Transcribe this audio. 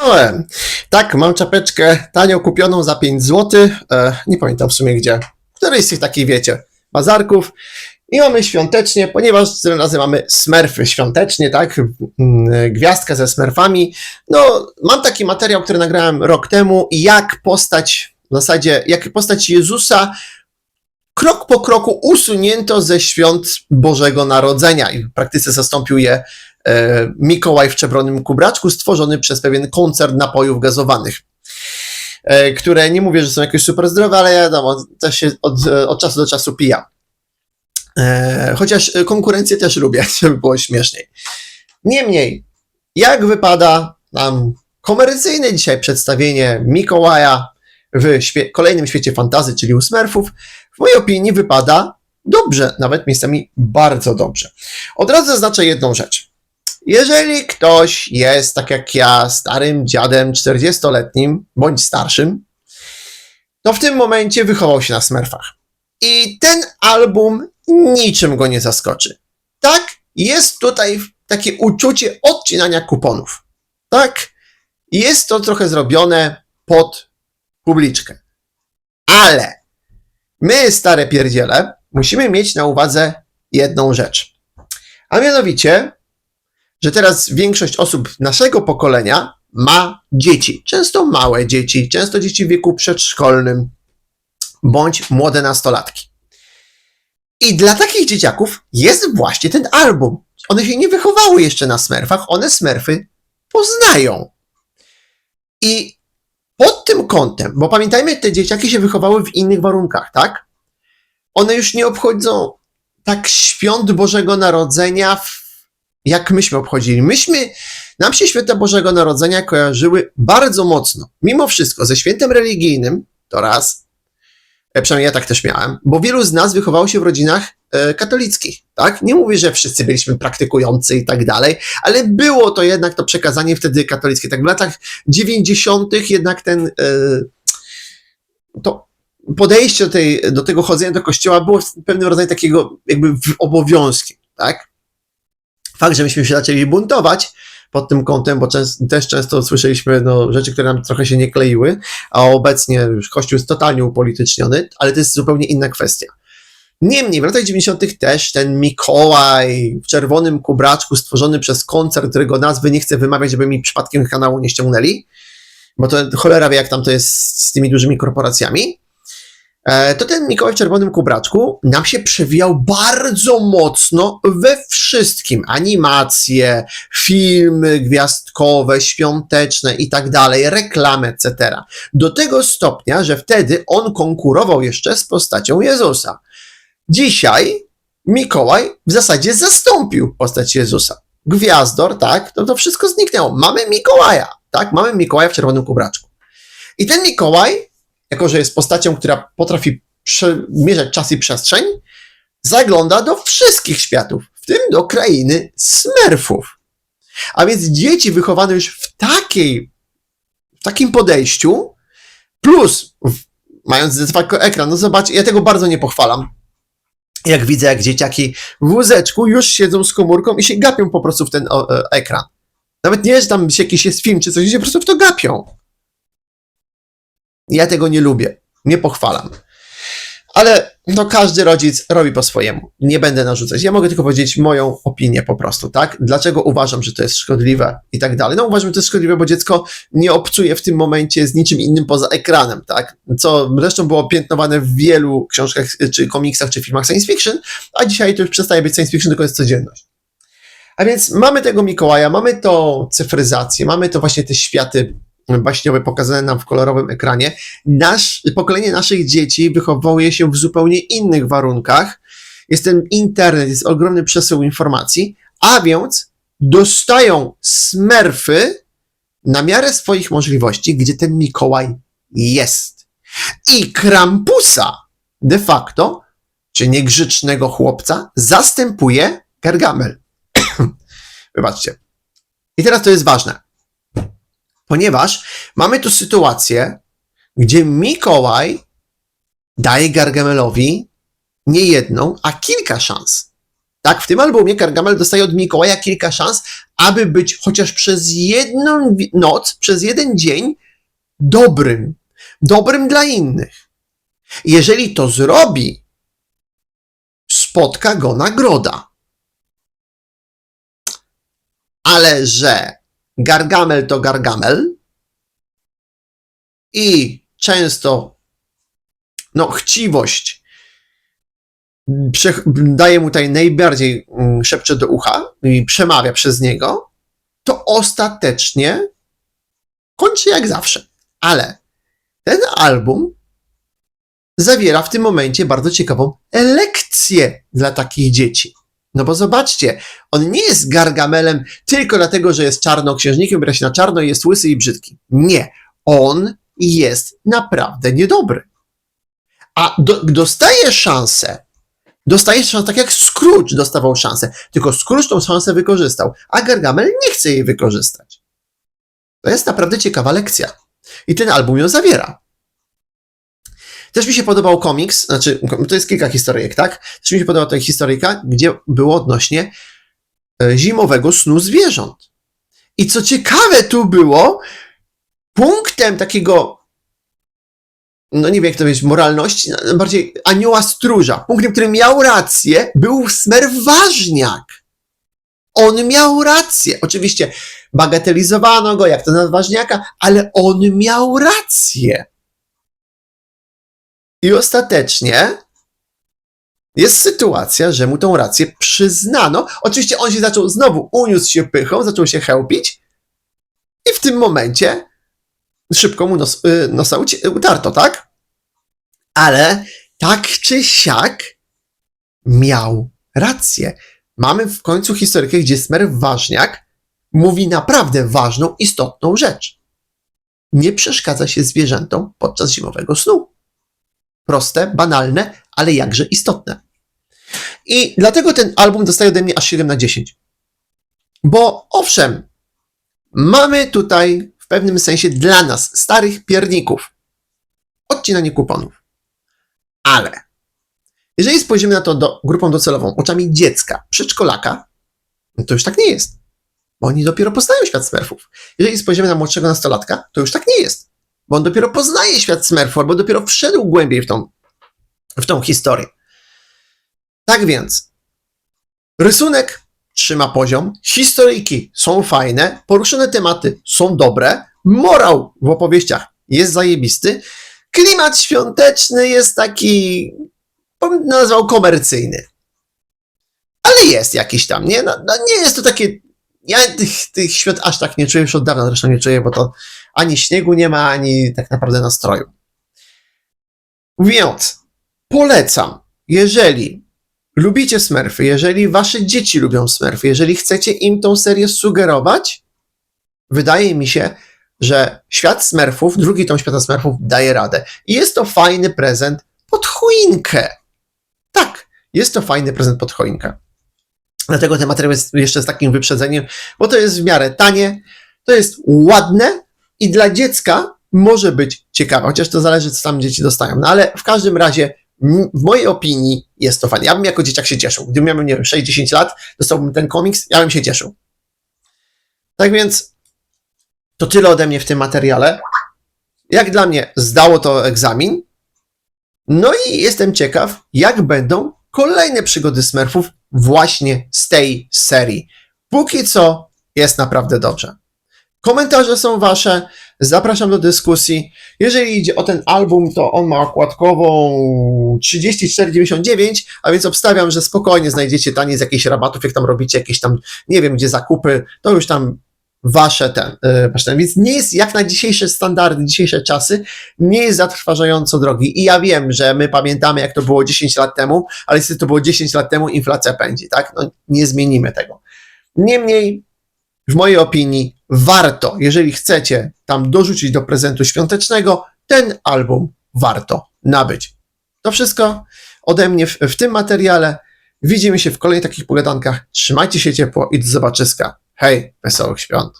Czołem. Tak, mam czapeczkę tanio kupioną za 5 zł. E, nie pamiętam w sumie gdzie. Któryś z tych takich, wiecie, bazarków. I mamy świątecznie, ponieważ tym razem mamy smerfy świątecznie, tak? Mm, Gwiazdkę ze smerfami. No, mam taki materiał, który nagrałem rok temu. Jak postać, w zasadzie, jak postać Jezusa krok po kroku usunięto ze świąt Bożego Narodzenia i w praktyce zastąpił je Mikołaj w czerwonym kubraczku, stworzony przez pewien koncern napojów gazowanych, e, które nie mówię, że są jakoś super zdrowe, ale wiadomo, też się od, e, od czasu do czasu pija. E, chociaż konkurencję też lubię, żeby było śmieszniej. Niemniej, jak wypada nam komercyjne dzisiaj przedstawienie Mikołaja w świe- kolejnym świecie fantazy, czyli u Smurfów, w mojej opinii wypada dobrze, nawet miejscami bardzo dobrze. Od razu zaznaczę jedną rzecz. Jeżeli ktoś jest, tak jak ja, starym dziadem 40-letnim bądź starszym, to w tym momencie wychował się na Smurfach. I ten album niczym go nie zaskoczy. Tak, jest tutaj takie uczucie odcinania kuponów. Tak, jest to trochę zrobione pod publiczkę. Ale my, stare pierdziele, musimy mieć na uwadze jedną rzecz. A mianowicie, że teraz większość osób naszego pokolenia ma dzieci. Często małe dzieci, często dzieci w wieku przedszkolnym, bądź młode nastolatki. I dla takich dzieciaków jest właśnie ten album. One się nie wychowały jeszcze na smerfach, one smerfy poznają. I pod tym kątem, bo pamiętajmy, te dzieciaki się wychowały w innych warunkach, tak? One już nie obchodzą tak świąt Bożego Narodzenia, w- jak myśmy obchodzili. Myśmy, nam się święta Bożego Narodzenia kojarzyły bardzo mocno, mimo wszystko, ze świętem religijnym, to raz, e, przynajmniej ja tak też miałem, bo wielu z nas wychowało się w rodzinach e, katolickich, tak? Nie mówię, że wszyscy byliśmy praktykujący i tak dalej, ale było to jednak to przekazanie wtedy katolickie. Tak w latach 90. jednak ten e, to podejście do, tej, do tego chodzenia do kościoła było pewnym rodzaju takiego jakby obowiązkiem, tak? Fakt, że myśmy się zaczęli buntować pod tym kątem, bo też często słyszeliśmy no, rzeczy, które nam trochę się nie kleiły, a obecnie już Kościół jest totalnie upolityczniony, ale to jest zupełnie inna kwestia. Niemniej w latach 90. też ten Mikołaj w czerwonym kubraczku stworzony przez koncert, którego nazwy nie chcę wymawiać, żeby mi przypadkiem kanału nie ściągnęli, bo to cholera wie, jak tam to jest z tymi dużymi korporacjami, to ten Mikołaj w czerwonym kubraczku nam się przewijał bardzo mocno we wszystkim. Animacje, filmy gwiazdkowe, świąteczne i tak dalej, reklamy, etc. Do tego stopnia, że wtedy on konkurował jeszcze z postacią Jezusa. Dzisiaj Mikołaj w zasadzie zastąpił postać Jezusa. Gwiazdor, tak, to, to wszystko zniknęło. Mamy Mikołaja, tak, mamy Mikołaja w czerwonym kubraczku. I ten Mikołaj, jako że jest postacią, która potrafi przemierzać czas i przestrzeń, zagląda do wszystkich światów, w tym do krainy Smurfów. A więc dzieci wychowane już w takiej, w takim podejściu, plus mając de ekran, no zobacz, ja tego bardzo nie pochwalam. Jak widzę, jak dzieciaki w wózeczku już siedzą z komórką i się gapią po prostu w ten o, e, ekran. Nawet nie, że tam jakiś jest film czy coś, się po prostu w to gapią. Ja tego nie lubię, nie pochwalam. Ale no każdy rodzic robi po swojemu. Nie będę narzucać. Ja mogę tylko powiedzieć moją opinię po prostu, tak? Dlaczego uważam, że to jest szkodliwe i tak dalej. No uważam, że to jest szkodliwe, bo dziecko nie obcuje w tym momencie z niczym innym poza ekranem, tak? Co zresztą było piętnowane w wielu książkach, czy komiksach, czy filmach science fiction, a dzisiaj to już przestaje być science fiction, tylko jest codzienność. A więc mamy tego Mikołaja, mamy to cyfryzację, mamy to właśnie te światy baśniowe pokazane nam w kolorowym ekranie. Nasz, pokolenie naszych dzieci wychowuje się w zupełnie innych warunkach. Jest ten internet, jest ogromny przesył informacji, a więc dostają smerfy na miarę swoich możliwości, gdzie ten Mikołaj jest. I Krampusa de facto, czy niegrzecznego chłopca, zastępuje Gargamel. Wybaczcie. I teraz to jest ważne ponieważ mamy tu sytuację, gdzie Mikołaj daje Gargamelowi nie jedną, a kilka szans. Tak, w tym albumie Gargamel dostaje od Mikołaja kilka szans, aby być chociaż przez jedną noc, przez jeden dzień dobrym. Dobrym dla innych. Jeżeli to zrobi, spotka go nagroda. Ale że Gargamel to Gargamel i często no, chciwość daje mu tutaj najbardziej mm, szepcze do ucha i przemawia przez niego, to ostatecznie kończy jak zawsze. Ale ten album zawiera w tym momencie bardzo ciekawą lekcję dla takich dzieci. No bo zobaczcie, on nie jest gargamelem tylko dlatego, że jest czarnoksiężnikiem, ubiera się na czarno i jest łysy i brzydki. Nie. On jest naprawdę niedobry. A do, dostaje szansę. Dostaje szansę, tak jak Scrooge dostawał szansę. Tylko Scrooge tą szansę wykorzystał, a Gargamel nie chce jej wykorzystać. To jest naprawdę ciekawa lekcja. I ten album ją zawiera. Też mi się podobał komiks, znaczy, to jest kilka historyjek, tak? Też mi się podobała ta historyjka, gdzie było odnośnie e, zimowego snu zwierząt. I co ciekawe tu było, punktem takiego, no nie wiem jak to powiedzieć, moralności, no, bardziej anioła stróża, punktem, który miał rację, był smer ważniak. On miał rację. Oczywiście bagatelizowano go, jak to na ważniaka, ale on miał rację. I ostatecznie jest sytuacja, że mu tą rację przyznano. Oczywiście on się zaczął znowu, uniósł się pychą, zaczął się chełpić i w tym momencie szybko mu nos, y, nosa utarto, tak? Ale tak czy siak miał rację. Mamy w końcu historykę, gdzie Smer Ważniak mówi naprawdę ważną, istotną rzecz. Nie przeszkadza się zwierzętom podczas zimowego snu. Proste, banalne, ale jakże istotne. I dlatego ten album dostaje ode mnie aż 7 na 10. Bo owszem, mamy tutaj w pewnym sensie dla nas, starych pierników, odcinanie kuponów. Ale jeżeli spojrzymy na to do, grupą docelową oczami dziecka, przedszkolaka, no to już tak nie jest. Bo oni dopiero poznają świat smurfów. Jeżeli spojrzymy na młodszego nastolatka, to już tak nie jest. Bo on dopiero poznaje świat smurfów, albo dopiero wszedł głębiej w tą, w tą historię. Tak więc, rysunek trzyma poziom, historyjki są fajne, poruszone tematy są dobre, morał w opowieściach jest zajebisty, klimat świąteczny jest taki, bym nazwał komercyjny. Ale jest jakiś tam, nie? No, no nie jest to takie. Ja tych, tych świąt aż tak nie czuję, już od dawna zresztą nie czuję, bo to ani śniegu nie ma, ani tak naprawdę nastroju. Więc polecam, jeżeli lubicie Smurfy, jeżeli wasze dzieci lubią Smurfy, jeżeli chcecie im tą serię sugerować, wydaje mi się, że świat Smurfów, drugi tom świata Smurfów daje radę. I jest to fajny prezent pod choinkę. Tak, jest to fajny prezent pod choinkę. Dlatego ten materiał jest jeszcze z takim wyprzedzeniem, bo to jest w miarę tanie, to jest ładne i dla dziecka może być ciekawe, chociaż to zależy, co tam dzieci dostają. No ale w każdym razie, w mojej opinii jest to fajne. Ja bym jako dzieciak się cieszył. Gdybym miał, nie wiem, 6-10 lat, dostałbym ten komiks, ja bym się cieszył. Tak więc, to tyle ode mnie w tym materiale. Jak dla mnie zdało to egzamin. No i jestem ciekaw, jak będą kolejne przygody Smurfów właśnie z tej serii. Póki co jest naprawdę dobrze. Komentarze są wasze, zapraszam do dyskusji. Jeżeli idzie o ten album, to on ma okładkową 34,99, a więc obstawiam, że spokojnie znajdziecie tanie z jakichś rabatów, jak tam robicie jakieś tam, nie wiem gdzie zakupy, to już tam wasze ten, yy, wasze ten. Więc nie jest jak na dzisiejsze standardy, dzisiejsze czasy, nie jest zatrważająco drogi. I ja wiem, że my pamiętamy, jak to było 10 lat temu, ale jeśli to było 10 lat temu, inflacja pędzi, tak? No, nie zmienimy tego. Niemniej, w mojej opinii, warto, jeżeli chcecie tam dorzucić do prezentu świątecznego, ten album warto nabyć. To wszystko ode mnie w, w tym materiale. Widzimy się w kolejnych takich pogadankach. Trzymajcie się ciepło i do zobaczyska. Hej, wesołych świąt.